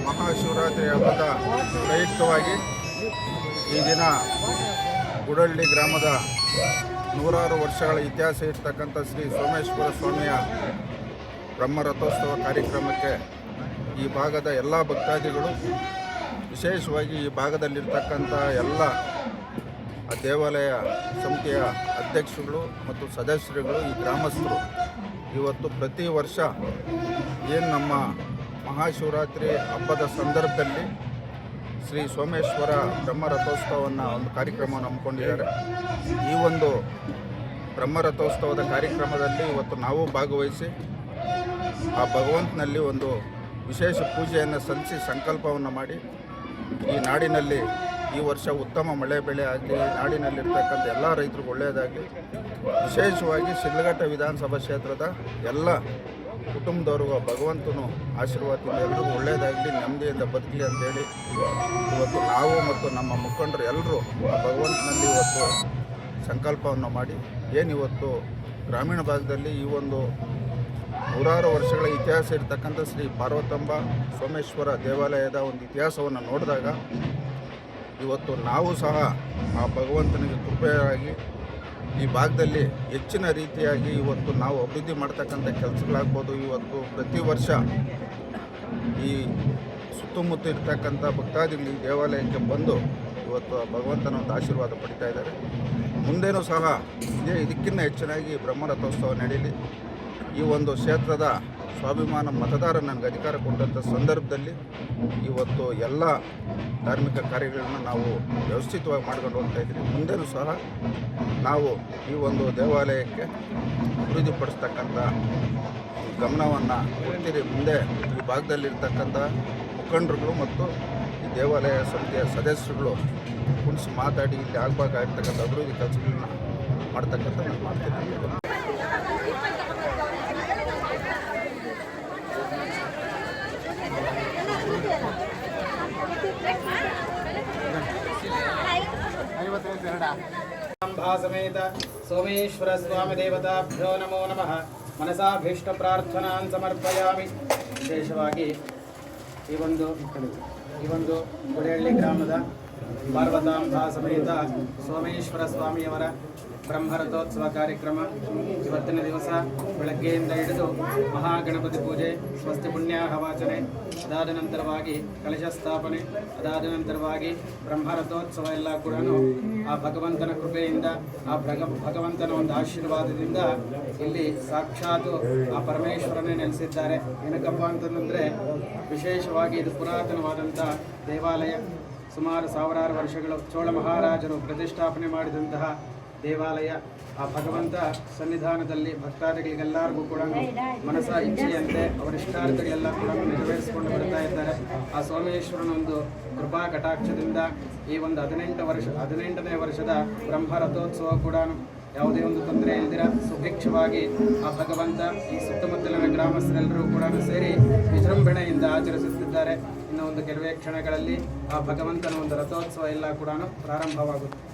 ಮಹಾಶಿವರಾತ್ರಿ ಹಬ್ಬದ ಪ್ರಯುಕ್ತವಾಗಿ ಈ ದಿನ ಗುಡಹಳ್ಳಿ ಗ್ರಾಮದ ನೂರಾರು ವರ್ಷಗಳ ಇತಿಹಾಸ ಇರ್ತಕ್ಕಂಥ ಶ್ರೀ ಸೋಮೇಶ್ವರ ಸ್ವಾಮಿಯ ಬ್ರಹ್ಮರಥೋತ್ಸವ ಕಾರ್ಯಕ್ರಮಕ್ಕೆ ಈ ಭಾಗದ ಎಲ್ಲ ಭಕ್ತಾದಿಗಳು, ವಿಶೇಷವಾಗಿ ಈ ಭಾಗದಲ್ಲಿರ್ತಕ್ಕಂಥ ಎಲ್ಲ ದೇವಾಲಯ ಸಮಿತಿಯ ಅಧ್ಯಕ್ಷರುಗಳು ಮತ್ತು ಸದಸ್ಯರುಗಳು, ಈ ಗ್ರಾಮಸ್ಥರು, ಇವತ್ತು ಪ್ರತಿ ವರ್ಷ ಏನು ನಮ್ಮ ಮಹಾಶಿವರಾತ್ರಿ ಹಬ್ಬದ ಸಂದರ್ಭದಲ್ಲಿ ಶ್ರೀ ಸೋಮೇಶ್ವರ ಬ್ರಹ್ಮರಥೋತ್ಸವವನ್ನು ಒಂದು ಕಾರ್ಯಕ್ರಮವನ್ನು ಹಮ್ಮಿಕೊಂಡಿದ್ದಾರೆ ಈ ಒಂದು ಬ್ರಹ್ಮರಥೋತ್ಸವದ ಕಾರ್ಯಕ್ರಮದಲ್ಲಿ ಇವತ್ತು ನಾವು ಭಾಗವಹಿಸಿ ಆ ಭಗವಂತನಲ್ಲಿ ಒಂದು ವಿಶೇಷ ಪೂಜೆಯನ್ನು ಸಲ್ಲಿಸಿ ಸಂಕಲ್ಪವನ್ನು ಮಾಡಿ ಈ ನಾಡಿನಲ್ಲಿ ಈ ವರ್ಷ ಉತ್ತಮ ಮಳೆ ಬೆಳೆ ಆಗಲಿ ನಾಡಿನಲ್ಲಿರ್ತಕ್ಕಂಥ ಎಲ್ಲ ರೈತರಿಗೂ ಒಳ್ಳೆಯದಾಗಲಿ ವಿಶೇಷವಾಗಿ ಶಿಲ್ಘಟ್ಟ ವಿಧಾನಸಭಾ ಕ್ಷೇತ್ರದ ಎಲ್ಲ ಕುಟುಂಬದವ್ರಿಗೂ ಭಗವಂತನು ಆಶೀರ್ವಾದದಿಂದ ಎಲ್ಲರಿಗೂ ಒಳ್ಳೆಯದಾಗಲಿ ನೆಮ್ಮದಿಯಿಂದ ಬದುಕಲಿ ಅಂತೇಳಿ ಇವತ್ತು ನಾವು ಮತ್ತು ನಮ್ಮ ಮುಖಂಡರು ಎಲ್ಲರೂ ಆ ಭಗವಂತನಲ್ಲಿ ಇವತ್ತು ಸಂಕಲ್ಪವನ್ನು ಮಾಡಿ ಏನಿವತ್ತು ಗ್ರಾಮೀಣ ಭಾಗದಲ್ಲಿ ಈ ಒಂದು ನೂರಾರು ವರ್ಷಗಳ ಇತಿಹಾಸ ಇರತಕ್ಕಂಥ ಶ್ರೀ ಪಾರ್ವತಂಬ ಸೋಮೇಶ್ವರ ದೇವಾಲಯದ ಒಂದು ಇತಿಹಾಸವನ್ನು ನೋಡಿದಾಗ, ಇವತ್ತು ನಾವು ಸಹ ಆ ಭಗವಂತನಿಗೆ ಕೃಪೆಯಾಗಿ ಈ ಭಾಗದಲ್ಲಿ ಹೆಚ್ಚಿನ ರೀತಿಯಾಗಿ ಇವತ್ತು ನಾವು ಅಭಿವೃದ್ಧಿ ಮಾಡ್ತಕ್ಕಂಥ ಕೆಲಸಗಳಾಗ್ಬೋದು. ಇವತ್ತು ಪ್ರತಿ ವರ್ಷ ಈ ಸುತ್ತಮುತ್ತ ಇರ್ತಕ್ಕಂಥ ಭಕ್ತಾದಿಗಳು ದೇವಾಲಯಕ್ಕೆ ಬಂದು ಇವತ್ತು ಭಗವಂತನ ಒಂದು ಆಶೀರ್ವಾದ ಪಡಿತಾ ಇದ್ದಾರೆ. ಮುಂದೇನೂ ಸಹ ಇದೇ ಇದಕ್ಕಿಂತ ಹೆಚ್ಚಿನಾಗಿ ಬ್ರಹ್ಮರಥೋತ್ಸವ ನಡೀಲಿ. ಈ ಒಂದು ಕ್ಷೇತ್ರದ ಸ್ವಾಭಿಮಾನ ಮತದಾರ ನನಗೆ ಅಧಿಕಾರ ಕೊಟ್ಟಂಥ ಸಂದರ್ಭದಲ್ಲಿ ಇವತ್ತು ಎಲ್ಲ ಧಾರ್ಮಿಕ ಕಾರ್ಯಗಳನ್ನು ನಾವು ವ್ಯವಸ್ಥಿತವಾಗಿ ಮಾಡ್ಕೊಂಡು ಹೋಗ್ತಾ ಇದ್ದೀವಿ. ಮುಂದೆನೂ ಸಹ ನಾವು ಈ ಒಂದು ದೇವಾಲಯಕ್ಕೆ ಅಭಿವೃದ್ಧಿಪಡಿಸ್ತಕ್ಕಂಥ ಗಮನವನ್ನು ಕೊಡ್ತೀರಿ. ಮುಂದೆ ಈ ಭಾಗದಲ್ಲಿರ್ತಕ್ಕಂಥ ಮುಖಂಡರುಗಳು ಮತ್ತು ಈ ದೇವಾಲಯ ಸಮಿತಿಯ ಸದಸ್ಯರುಗಳು ಕುಣಿಸಿ ಮಾತಾಡಿ, ಇಲ್ಲಿ ಆಗಬೇಕಾಗಿರ್ತಕ್ಕಂಥ ಅಭಿವೃದ್ಧಿ ಕೆಲಸಗಳನ್ನ ಮಾಡ್ತಕ್ಕಂಥ ನಾನು ಮಾಡ್ತೀನಿ ಸಮೇತ ಸೋಮೇಶ್ವರ ಸ್ವಾಮಿ ದೇವತಾಭ್ಯೋ ನಮೋ ನಮಃ. ಮನಸಾಭೀಷ್ಟ ಪ್ರಾರ್ಥನಾನ್ ಸಮರ್ಪಯಾಮಿ. ವಿಶೇಷವಾಗಿ ಈ ಒಂದು ಈ ಒಂದು ಗ್ರಾಮದ ಪಾರ್ವತಾಂಬಾ ಸಮೇತ ಸೋಮೇಶ್ವರ ಸ್ವಾಮಿಯವರ ಬ್ರಹ್ಮರಥೋತ್ಸವ ಕಾರ್ಯಕ್ರಮ. ಇವತ್ತಿನ ದಿವಸ ಬೆಳಗ್ಗೆಯಿಂದ ಹಿಡಿದು ಮಹಾಗಣಪತಿ ಪೂಜೆ, ಸ್ವಸ್ತಿ ಪುಣ್ಯಾಹ ಅದಾದ ನಂತರವಾಗಿ ಕಲಶ ಸ್ಥಾಪನೆ, ಅದಾದ ನಂತರವಾಗಿ ಬ್ರಹ್ಮರಥೋತ್ಸವ ಎಲ್ಲ ಕೂಡ ಆ ಭಗವಂತನ ಕೃಪೆಯಿಂದ, ಆ ಭಗ, ಭಗವಂತನ ಒಂದು ಆಶೀರ್ವಾದದಿಂದ ಇಲ್ಲಿ ಸಾಕ್ಷಾತ್ ಆ ಪರಮೇಶ್ವರನೇ ನೆಲೆಸಿದ್ದಾರೆ. ಏನಕ್ಕಪ್ಪ ಅಂತಂದ್ರೆ ವಿಶೇಷವಾಗಿ ಇದು ಪುರಾತನವಾದಂಥ ದೇವಾಲಯ. ಸುಮಾರು ಸಾವಿರಾರು ವರ್ಷಗಳು ಚೋಳ ಮಹಾರಾಜರು ಪ್ರತಿಷ್ಠಾಪನೆ ಮಾಡಿದಂತಹ ದೇವಾಲಯ. ಆ ಭಗವಂತ ಸನ್ನಿಧಾನದಲ್ಲಿ ಭಕ್ತಾದಿಗಳಿಗೆಲ್ಲರಿಗೂ ಕೂಡ ಮನಸ್ಸ ಇಚ್ಛೆಯಂತೆ ಅವರ ಇಷ್ಟಾರ್ಥಗಳೆಲ್ಲ ಕೂಡ ನೆರವೇರಿಸಿಕೊಂಡು ಬರ್ತಾ ಇದ್ದಾರೆ. ಆ ಸೋಮೇಶ್ವರನ ಒಂದು ಕೃಪಾ ಕಟಾಕ್ಷದಿಂದ ಈ ಒಂದು ಹದಿನೆಂಟು ವರ್ಷ, ಹದಿನೆಂಟನೇ ವರ್ಷದ ಬ್ರಹ್ಮ ರಥೋತ್ಸವ ಕೂಡ ಯಾವುದೇ ಒಂದು ತೊಂದರೆ ಇಲ್ದಿರ ಸುಭಿಕ್ಷವಾಗಿ ಆ ಭಗವಂತ ಈ ಸುತ್ತಮುತ್ತಲಿನ ಗ್ರಾಮಸ್ಥರೆಲ್ಲರೂ ಕೂಡ ಸೇರಿ ವಿಜೃಂಭಣೆಯಿಂದ ಆಚರಿಸುತ್ತಿದ್ದಾರೆ. ಒಂದು ಕೆಲವೇ ಕ್ಷಣಗಳಲ್ಲಿ ಆ ಭಗವಂತನ ಒಂದು ರಥೋತ್ಸವ ಎಲ್ಲ ಕೂಡ ಪ್ರಾರಂಭವಾಗುತ್ತೆ